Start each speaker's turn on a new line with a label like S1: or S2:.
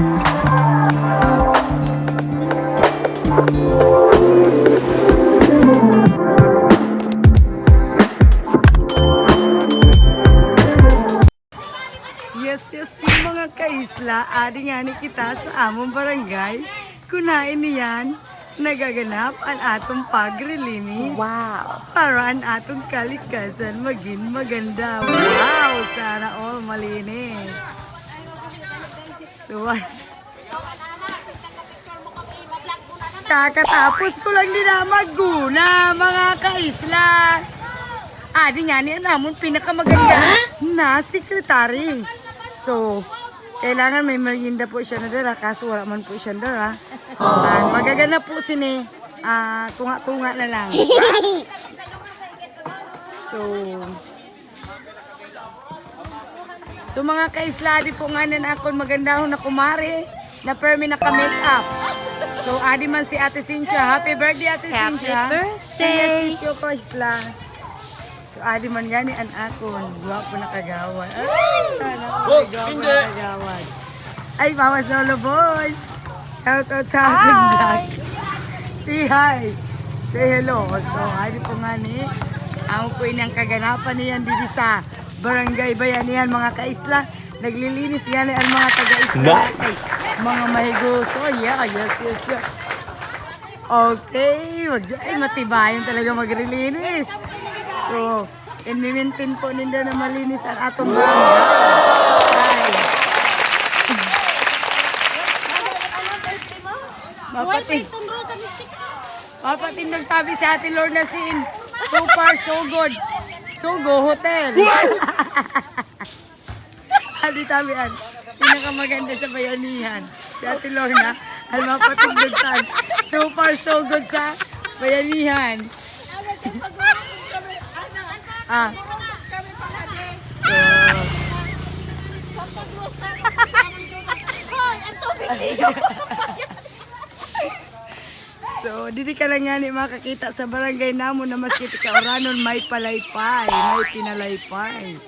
S1: Yes, yes, yung mga kaisla, adi nga ni kita sa among barangay. Kunain niyan, nagaganap ang atong pagrelinis.
S2: Wow.
S1: Para ang atong kalikasan maging maganda. Wow! Sana all malinis. So, ay- kakatapos ko lang din na magguna, mga kaisla. Adi nga niya namon pinakamaganda na sekretary. So, kailangan may merienda po siya na dala, kaso wala man po siya dala. Ah, magagana po sini, ah, tunga-tunga na lang. So, so mga kaisladi po nga nan ako maganda na kumari na permi na ka-make up. So, adi man si Ate Cynthia. Happy birthday, Ate
S2: Happy
S1: Cynthia.
S2: birthday.
S1: Yes, yo kaisla. So, adi man gani an akon. Gwapo na kagawad. Ay, sana na kagawad. Ay, Mama Solo Boy. Shout out sa akin vlog. Say hi. Say hello. So, adi po nga ni. Ang po inang kaganapan niyan dito sa Barangay Bayanihan mga kaisla. Naglilinis yan ang mga taga-isla. Mga mahiguso. Yeah, yes, yes, yes. Okay, wag ay matibayan talaga magrilinis. So, in-maintain po ninyo na malinis ang atong barangay. Mapating, mapating nagtabi si Ate Lorna Sin. So far, so good. So go, hotel. Adi tabian. Pinakamaganda sa bayanihan. Si Ate Lorna, al mapating nagtabi. So far, so good sa bayanihan. ah. So, didi ka lang nga ni makakita sa barangay namo na maski ka oranon may palaypay, may pinalaypay.